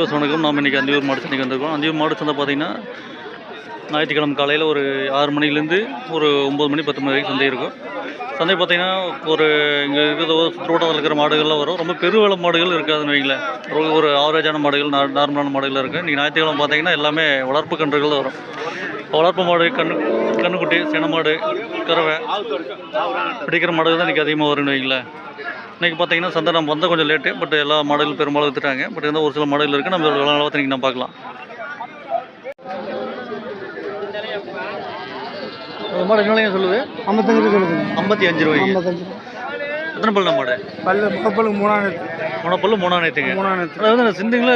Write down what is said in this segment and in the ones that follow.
விவசாய வணக்கம் நாம் இன்றைக்கி அந்தியூர் மாடு சந்தைக்கு வந்திருக்கோம். அந்தியூர் மாடு சந்தை பார்த்தீங்கன்னா ஞாயிற்றுக்கிழமை காலையில் ஒரு ஆறு மணிலேருந்து ஒரு ஒம்பது மணி பத்து மணி வரைக்கும் சந்தை இருக்கும். சந்தை பார்த்தீங்கன்னா ஒரு இங்கே இருக்கிற சுற்றுவட்டத்தில் இருக்கிற மாடுகள்லாம் வரும். ரொம்ப பெருவள மாடுகள் இருக்காதுன்னு வைங்களேன். ஒரு ஒரு ஆவரேஜான மாடுகள் நார்மலான மாடுகள் இருக்குது இன்றைக்கி ஞாயிற்றுக்கிழமை பார்த்தீங்கன்னா எல்லாமே வளர்ப்பு கன்றுகள் வரும். வளர்ப்பு மாடு கண்ணு கண்ணுக்குட்டி சின மாடு கறவை. பிடிக்கிற மாடுகள் தான் இன்றைக்கி அதிகமாக வரும்னு வைங்களேன். இன்றைக்கி பார்த்தீங்கன்னா சந்தை நம்ம வந்தால் கொஞ்சம் லேட்டு பட் எல்லா மாடலும் பெரும்பாலும் வித்துட்டாங்க. பட் இருந்தால் ஒரு சில மாடல் இருக்குது நம்ம இதோட நிலவரத்தை இன்றைக்கி நம்ம பார்க்கலாம். மாடு என்ன சொல்லுது? ஐம்பத்தஞ்சு ஐம்பத்தி அஞ்சு ரூபாய்க்கு ஐம்பத்தஞ்சு. ரூபா எத்தனை பல்லு மாடு? பல்லு முகப்பல்லு மூணாயிரத்து மூணு மூணாம் நேற்றுங்க மூணாயிரத்து அதாவது இந்த சிந்துங்கள?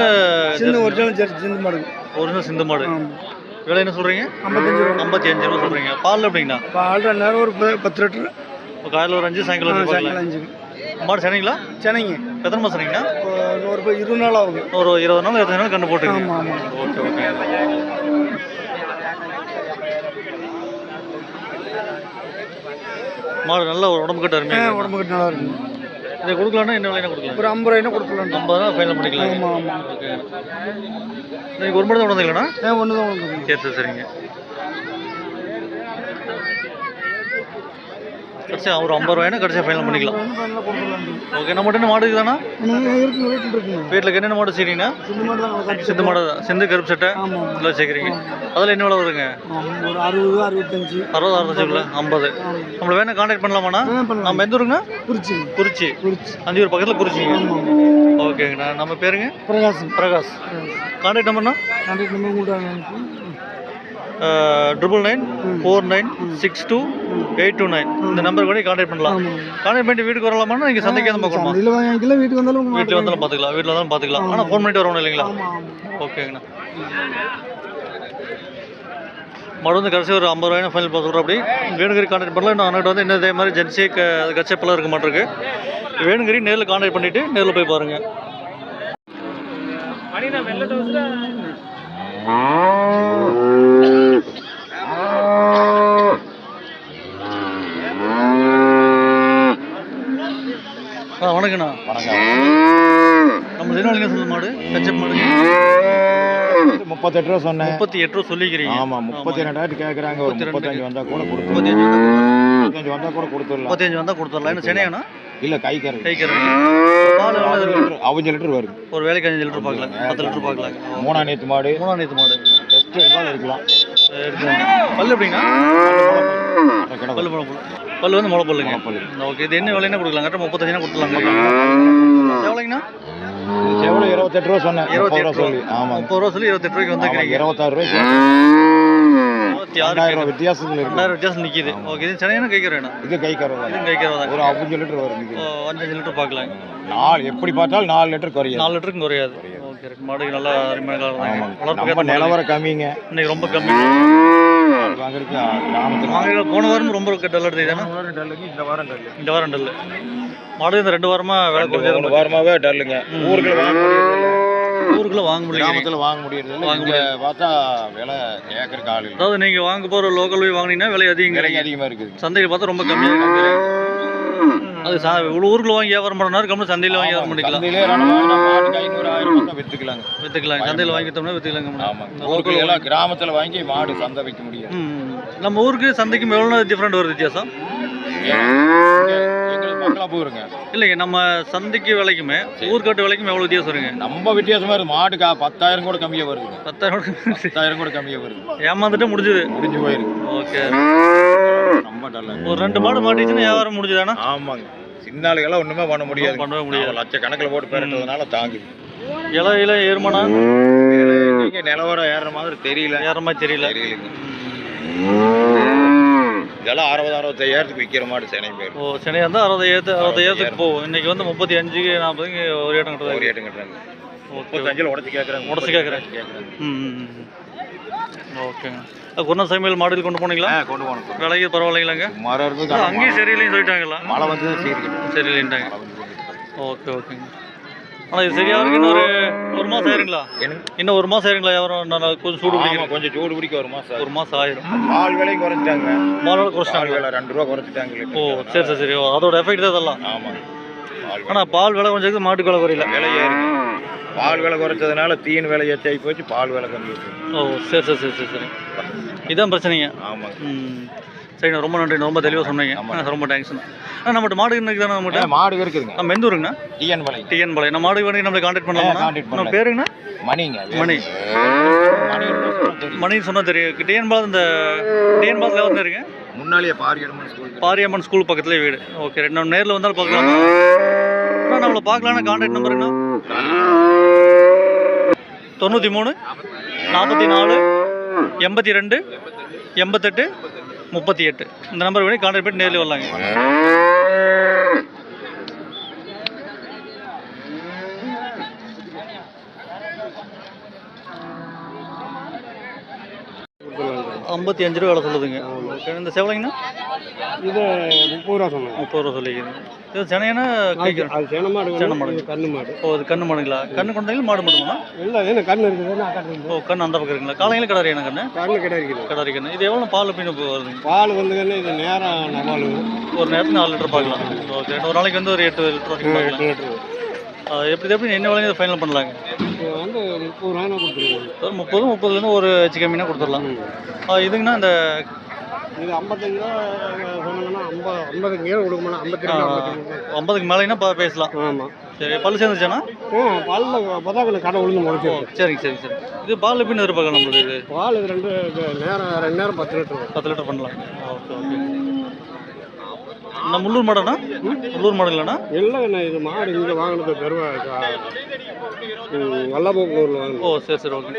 சின்ன ஒரிஜினல் சிந்து மாடு ஒரிஜினல் சிந்து மாடு. விலை என்ன சொல்கிறீங்க ஐம்பத்தஞ்சு ரூபா. ஐம்பத்தி அஞ்சு ரூபா சொல்கிறீங்க பால் எப்படிங்கண்ணா? ஆல்ரெடி நேரம் ஒரு பத்து லிட்டரு. இப்போ காலையில் ஒரு அஞ்சு சாயங்காலம் ஒரு சாயங்காலம் பால். அஞ்சு. மாடு சரிங்களா சென்னைங்க எத்தனை மாதம் நூறு ரூபாய் இருபது நாள் ஆகுங்க ஒரு இருபது நாள் இருபத்தஞ்சு நாள் கண்டு போட்டுருங்க ஆமாம் ஓகே ஓகே. மாடு நல்ல ஒரு உடம்பு கட்டு ஆ, அருமையாக உடம்பு கட்டு நல்லா இருக்குங்க இதை கொடுக்கலாம்னா என்ன விலையில கொடுக்கலாம். ஒரு ஐம்பது ரூபாய்னா கொடுத்துடலாம் ஐம்பது தான் ஃபைனல் பண்ணிக்கலாம். ஆமாம் ஆமாம் ஓகே. இன்னைக்கு ஒரு மணி தான் உடந்துங்களா? ஏன் ஒன்று தான் கொடுக்குங்க சரி சரி சரிங்க. கடைசியாக ஒரு ஐம்பது ரூபாய்னா கடைசியாக ஃபைனல் பண்ணிக்கலாம். ஓகே நம்ம என்ன மாடு இருக்குங்க வீட்டில் என்னென்ன மாடு செய்றீங்கன்னா சிந்து மாடு தான். சிந்து கருப்பு சட்டை. இதெல்லாம் சேர்க்குறீங்க அதில் என்ன விலை வருங்க ஆமாம் ஒரு அறுபது அறுபத்தஞ்சு. அறுபது அறுபத்தஞ்சுல ஐம்பது. நம்மளை வேணா காண்டாக்ட் பண்ணலாமாண்ணா? நம்ம எந்த ஊருங்கண்ணா? குறிச்சிங்க குறிச்சி. குறிச்சி. அஞ்சூர் பக்கத்தில் குறிச்சிங்க. ஓகேங்கண்ணா. நம்ம பேருங்க? பிரகாசம். பிரகாஷ். காண்டாக்ட் நம்பர்னா கான்டாக்ட் நம்பர். கூட triple nine four nine six two eight two nine இந்த நம்பர் கூட காண்டாக்ட் பண்ணலாம். ஆமாம். காண்டாக்ட் பண்ணிட்டு வீட்டுக்கு வரலாமாண்ணா நீங்கள் சந்தைக்கு வந்து பார்க்கணுமா சந்தையில் வாங்கிக்கலாம் வீட்டுக்கு வந்தாலும் வீட்டில் வந்தாலும் பார்த்துக்கலாம். வீட்டில் வந்தாலும் பார்த்துக்கலாம். ஆனால் ஃபோன் பண்ணிட்டு வரணும் இல்லைங்களா? ஓகேங்கண்ணா. மாடு வந்து கடைசி ஒரு ஐம்பது ரூபாய் ஃபைனல் பார்த்து அப்படி. வேணுங்கிரி கான்டாக்ட் பண்ணலாம். இன்னும் அன்னைக்கு வந்து இன்னும் இதே மாதிரி ஜென்சி கச்சப்பெல்லாம் இருக்க மாட்டிருக்கு. வேணுங்கிரி நேரில் கான்டாக்ட் பண்ணிவிட்டு நேரில் போய் பாருங்கள் வணக்கண்ணா. நம்ம திருநாளிங்க சொல்ல மாடு கச்சப் மாடுங்க முப்பத்தெட்டு ரூபா சொன்னேன். முப்பத்தி எட்டு ரூபா சொல்லிக்கிறீங்க. ஆமா முப்பத்தி ரெண்டாயிரத்து கேட்குறாங்க ஒரு முப்பத்தி முப்பத்தஞ்சு வந்தா கூட கொடுத்து முப்பத்தஞ்சு வந்தா கூட கொடுத்துடலாம். முப்பத்தஞ்சு வந்தால் கொடுத்துடலாம். என்ன சென்னையாண்ணா இல்ல கை கரை கைக்கிறேன் பால் எவ்வளோ இருக்கு? அவஞ்சு லிட்டர் வருது. ஒரு வேலைக்கு அஞ்சு லிட்டர் பார்க்கலாம் பத்து லிட்டர் பார்க்கலாம் மூணா நேத்து மாடு. மூணாம் நேற்று மாடு. இருந்தாலும் இருக்கலாம் எடுத்துங்க பல்லு எப்படின்னா முளை பல்லு பல்லு வந்து முளை பல்லுங்க. பல்லு. ஓகே இது என்ன விலைன்னா கொடுக்கலாம். கரெக்டாக முப்பத்தஞ்சுனா கொடுத்துலாம் எவ்வளோங்கண்ணா? எவ்வளவு இருபத்தெட்டு ரூபா சொன்னேன். இருபத்தி ரூபா சொல்லி. ஆமாங்க. முப்பது ரூபா சொல்லி இருபத்தெட்டு ரூபாய்க்கு ஆமாங்க, வந்துருக்கீங்க இருபத்தாறு ரூபாய்க்கு இருபத்தி ஆறு ரெண்டாயிரம் வித்தியாசத்தில் இருக்கு. ரெண்டாயிரம் வித்தியாசம் நிற்கிது ஓகே இது சென்னையான கேட்குறேன் இது கை கரை தான் இதுவும் கைக்கிறதா ஒரு அஞ்சு லிட்டர் வரும் இது. ஓ, அஞ்சு அஞ்சு லிட்டர் பார்க்கலாம். நாலு எப்படி பார்த்தாலும் நாலு லிட்டர் குறையும் நாலு லிட்டருக்கு குறையாது. ஓகே மாடு நல்லா ஆமாங்க. வளர்ப்பு நிலவரம் கம்மிங்க. இன்னைக்கு ரொம்ப கம்மி. போன வாரம் ரொம்ப டல் எடுத்து இந்த வாரம் டல்லு. இந்த வாரம் டல்லு. மாடு இந்த ரெண்டு வாரமா விலை வாரமாவே டல்லுங்க. முடியறதில்ல. ஊருக்குள்ள வாங்க முடியும் கிராமத்துல வாங்க முடியறதில்ல. வாங்க பார்த்தா விலை கேட்கறக்கு ஆள் இல்லை. அதாவது நீங்க வாங்க போற லோக்கல் போய் வாங்குனீங்கன்னா விலை அதிகம் விலை அதிகமா இருக்குது. சந்தையில் பார்த்தா ரொம்ப கம்மியாக கம்மி அது சா இவ்வளோ ஊருக்குள்ள வாங்கி வியாபாரம் பண்ணனாரு கம்மி சந்தையில் வாங்கி வியாபாரம் பண்ணிக்கலாம். ஐநூறு ஆயிரம் வித்துக்கலாங்க. வித்துக்கலாம். சந்தையில் வாங்கி வித்தோம்னா வித்துக்கலாங்க ஆமாங்க. ஊருக்கு எல்லாம் கிராமத்துல வாங்கி மாடு சந்தை வைக்க முடியாது. ம் நம்ம ஊருக்கு சந்தைக்கும் எவ்வளோ டிஃப்ரெண்ட் வருது வித்தியாசம். மக்களா போயிருங்க. இல்லைங்க நம்ம சந்தைக்கு விலைக்குமே ஊர்க்காட்டு விலைக்கும் எவ்வளோ வித்தியாசம் வருங்க? நம்ம வித்தியாசமா இருக்கு. மாட்டுக்கு பத்தாயிரம் கூட கம்மியா வருதுங்க பத்தாயிரம் பத்தாயிரம் கூட கம்மியா வருது. ஏமாந்துட்டு முடிஞ்சுது. முடிஞ்சு போயிருக்கு. ஓகே. ரொம்ப டல்லா ஒரு ரெண்டு மாடு மாட்டிச்சுன்னா வியாபாரம் முடிஞ்சுதானா ஆமாங்க. சின்ன ஆளுகெல்லாம் ஒண்ணுமே பண்ண முடியாது. பண்ணவே முடியாது. அவன் லட்சக்கணக்கில் போட்டு தாங்குது. இலை இலை ஏறுமானா நிலவரம் ஏறுற மாதிரி தெரியல. ஏற மாதிரி தெரியல. தெரியலைங்க. இதெல்லாம் அறுபது அறுபத்தையாயிரத்துக்கு விற்கிற மாடு சேனை பேர். ஓ சென்னையாக இருந்தால் அறுபது ஏற்று அறுபது ஏற்றுக்கு போகும். இன்னைக்கு வந்து முப்பத்தி அஞ்சுக்கு நாற்பதுக்கு ஒரு ஏட்டம் ஒரு கட்டுறது ஏட்டம் கட்டுறாங்க. முப்பத்தஞ்சில் உடச்சி கேட்குறாங்க உடைச்சு கேட்குறேன். கேட்குறாங்க ம். ஓகேங்க குருணா சமையல் மாடல் கொண்டு போனீங்களா? கொண்டு போகணும் விலைக்கு பரவாயில்லைங்களாங்க? மரம் அங்கேயும் சரியில்லைன்னு சொல்லிட்டாங்களா? மழை வந்து சரியில்லைன்ட்டாங்க. ஓகே ஓகேங்க. ஆனால் இது சரியாக இருக்கு. இன்னும் ஒரு மாதம் ஆயிருங்களா? இன்னும் ஒரு மாதம் ஆயிருங்களா? நான் கொஞ்சம் சூடு ஆமா, பிடிக்கிறேன் கொஞ்சம் சூடு பிடிக்க ஒரு மாசம் ஒரு மாதம் ஆயிரும். பால் விலையும் குறைச்சிட்டாங்க மாதம் பால் குறைச்சிட்டாங்க. விலை ரெண்டு ரூபா குறைச்சிட்டாங்க. ஓ சரி சரி சரி. ஓ அதோட எஃபெக்ட் தான் இதெல்லாம். ஆமாங்க பால் ஆனால் பால் விலை கொஞ்சம் மாட்டுக்கு விலை குறையில. விலை ஏறிங்க பால் விலை குறைச்சதுனால தீன் விலை ஏற்றி போச்சு பால் விலை கம்மி. ஓ சரி சரி சரி சரி சரி. இதான் பிரச்சனைங்க. ஆமாங்க. ம். சரிண்ணா ரொம்ப நன்றி ரொம்ப தெளிவாக சொன்னீங்க. ரொம்ப தேங்க்ஸ்ண்ணா நம்மகிட்ட மாடு இன்னைக்கு தானே நம்மகிட்ட மாடு இருக்குதுங்க நம்ம எந்த ஊருங்கண்ணா? டிஎன் விலை. டிஎன் பாளையம் நம்ம மாடு வேணுங்க நம்மளை கான்டாக்ட் பண்ணலாமா? நம்ம. பேருங்கண்ணா? மணிங்க. மணி. மணி சொன்னால் தெரியும். டிஎன் பாளையம் இந்த டிஎன் பாளையத்தில் வந்து இருங்க முன்னாலேயே பாரியம்மன் ஸ்கூல் பாரியம்மன் ஸ்கூல் பக்கத்துலேயே வீடு. ஓகே ரெண்டு நேரில் வந்தாலும் பார்க்கலாமா? அண்ணா நம்மளை பார்க்கலாம்னா கான்டாக்ட் நம்பருங்கண்ணா தொண்ணூற்றி மூணு நாற்பத்தி நாலு எண்பத்தி ரெண்டு எண்பத்தெட்டு முப்பத்தி எட்டு. இந்த நம்பர் வேணும் கான்டாக்ட் பண்ணி நேரில் வரலாங்க. ஐம்பத்தி அஞ்சு ரூபா வேலை சொல்லுதுங்க. இந்த செவலைங்கண்ணா? இது முப்பது ரூபா சொன்னாங்க முப்பது ரூபா சொல்லிக்கிறீங்க. இது சென்னையானா அது சேன மாடு சேன மாடு. கண்ணு மாடு. ஓ அது கண்ணு மாடுங்களா? கண்ணு கொண்டாங்க மாடு மட்டுமா? இல்லை என்ன கண்ணு இருக்குது? நான் கண்ணு இருக்குது? ஓ கண்ணு அந்த பக்கம் இருக்குங்களா? காலையில் கிடாரி என்ன கண்ணு? கண்ணு கடை இருக்குது கிடாரி கண்ணு. இது எவ்வளோ பால் அப்படின்னு வருதுங்க பால் வந்து கண்ணு இது நேரம் நவாலு ஒரு நேரத்துக்கு நாலு லிட்டர் பார்க்கலாம் ஓகே ஒரு நாளைக்கு வந்து ஒரு எட்டு லிட்டர் எட்டு லிட்டரு எப்படி எப்படி? என்ன விலைங்க ஃபைனல் பண்ணலாங்க? வந்து முப்பது ரூபாய்னா கொடுத்துருவோம் ஒரு முப்பது முப்பதுலேருந்து ஒரு ஹெச் கம்மினா கொடுத்துடலாம். ஆ, இதுங்கண்ணா இந்த இது ஐம்பத்தஞ்சு ரூபா சொன்னாங்கன்னா ஐம்பது ஐம்பதுக்கு மேலே கொடுக்கணும் ஐம்பத்தி ரெண்டு ஐம்பதுக்கு மேலேனா பேசலாம். ஆமாம் சரி பல்லு சேர்ந்துச்சாண்ணா ஆ பாலில் பார்த்தா கடை உளுந்து ஓ முளைச்சி சரிங்க சரி சரி. இது பால் எப்படின்னு எதிர்பார்க்கலாம் நம்மளுக்கு இது? பால் இது ரெண்டு நேரம் ரெண்டு நேரம் பத்து லிட்டர். பத்து லிட்டர் பண்ணலாம். Okay okay. நம்ம உள்ளூர் மாடண்ணா? உள்ளூர் இல்லை என்ன இது மாடு இங்கே வாங்கினது பெருவா வல்லபோக்கூரில் ஓ சரி சரி ஓகே.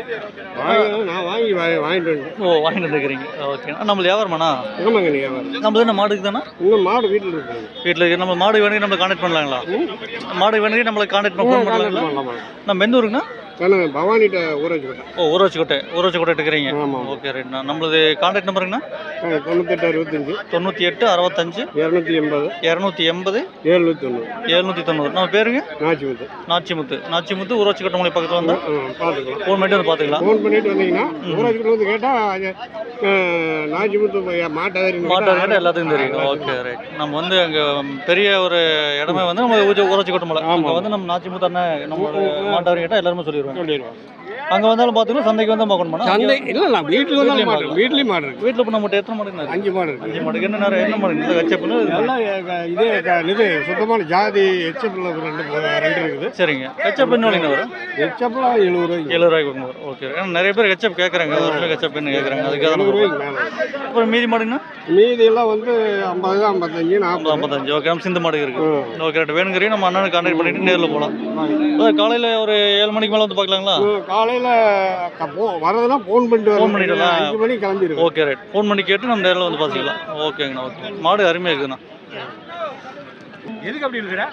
வாங்கி நான் வாங்கி வாங்கிட்டு ஓ வாங்கிட்டு வந்துருக்கிறீங்க. ஓகே. நம்மளது வியாபாரமாண்ணா? ஆமாங்க நீ வியாபாரம். நம்ம தானே மாடுக்கு தானே? இன்னும் மாடு வீட்டில் இருக்குது. வீட்டில் இருக்கு. நம்ம மாடு வேணுங்க நம்மளை கான்டாக்ட் பண்ணலாங்களா? மாடு வேணுங்க நம்மளை கான்டாக்ட் பண்ணலாமா? நம்ம எந்த ஊருங்கண்ணா? ஏன்னா பவானிகிட்ட ஊற வச்சுக்கிட்டேன் ஓ ஊராட்சிக்கோட்டை ஊராட்சிக்கோட்டை எடுக்கிறீங்க ஆமாம் ஓகே ரைட்ண்ணா நம்மளது கான்டாக்ட் நம்பருங்கண்ணா தொண்ணூத்தெட்டு அறுபத்தஞ்சு. தொண்ணூற்றி எட்டு அறுபத்தஞ்சு. இரநூத்தி எண்பது. இரநூத்தி எண்பது. ஏழ்நூற்றி தொண்ணூறு எழுநூற்றி தொண்ணூறு. நம்ம பேருங்க? நாச்சிமுத்து. நாச்சிமுத்து. நாச்சிமுத்து ஊராட்சிக்கோட்டை மலை பக்கத்தில் வந்தால் பார்த்துக்கலாம். ஃபோன் பண்ணிட்டு வந்து பார்த்துக்கலாம். ஃபோன் பண்ணிட்டு வந்தீங்கன்னா ஊராட்சிக்கிட்ட வந்து கேட்டால் நாச்சிமுத்து மாட்டாதாரி மாட்டாருக்கிட்ட எல்லாத்துக்கும் தெரியும். Okay right. நம்ம வந்து அங்கே பெரிய ஒரு இடமே வந்து நம்ம ஊராட்சிக்கோட்டை மலை. அங்கே வந்து நம்ம நாச்சிமுத்து அண்ணன் நம்ம மாட்டாருக்கிட்ட எல்லாருமே சொல்லிடுவாங்க சொல்லிடுவோம் அங்கே வந்தாலும் பார்த்தீங்கன்னா சந்தைக்கு வந்து பார்க்கணுமா சந்தை இல்லை நான் வீட்டுக்கு வந்தாலும் மாடு. வீட்லேயும் மாடு இருக்கு. வீட்டில் இப்போ நம்மகிட்ட எத்தனை இருக்கு? அஞ்சு மாடு இருக்கு. அஞ்சு மாடுக்கு என்ன நேரம் என்ன மாடு கச்சப்புன்னு எல்லாம் க- இதே இது சுத்தமான ஜாதி எச்சப்பில் ரெண்டு ரெண்டு இருக்குது. சரிங்க. கச்சப் என்ன வரும்? எச்சப்பில் எழுபது ரூபாய்க்கு. எழுபது ரூபாய்க்கு கொடுங்க. ஓகே ஏன்னா நிறைய பேர் கச்சப் கேட்குறாங்க ஒரு கச்சப் என்ன கேட்குறாங்க அதுக்காக தான் எழுபது நம்ம ரூபாய்க்கு மேலே. அப்புறம் மீதி மாடுங்கன்னா மீதி எல்லாம் வந்து ஐம்பது ஐம்பத்தஞ்சு நாற்பது. ஐம்பத்தஞ்சு. ஓகே நம்ம சிந்து மாடு இருக்கு. ம். ஓகே ரைட் வேணுங்கிறீங்க நம்ம அண்ணனை கான்டாக்ட் பண்ணிட்டு நேரில் போகலாம். காலையில் ஒரு ஏழு மணிக்கு மேலே வந்து பார்க்கலாங்களா காலையில் போ வரதுன்னா ஃபோன் பண்ணிட்டு Phone வரணும். பண்ணிடலாம். அஞ்சு மணிக்கு கிளம்பிடுவேன். ஓகே ரைட் ஃபோன் பண்ணி கேட்டு நம்ம நேரில் வந்து பார்த்துக்கலாம் ஓகேங்கண்ணா ஓகே மாடு அருமையாக இருக்குதுண்ணா. எதுக்கு அப்படி இருக்கிற?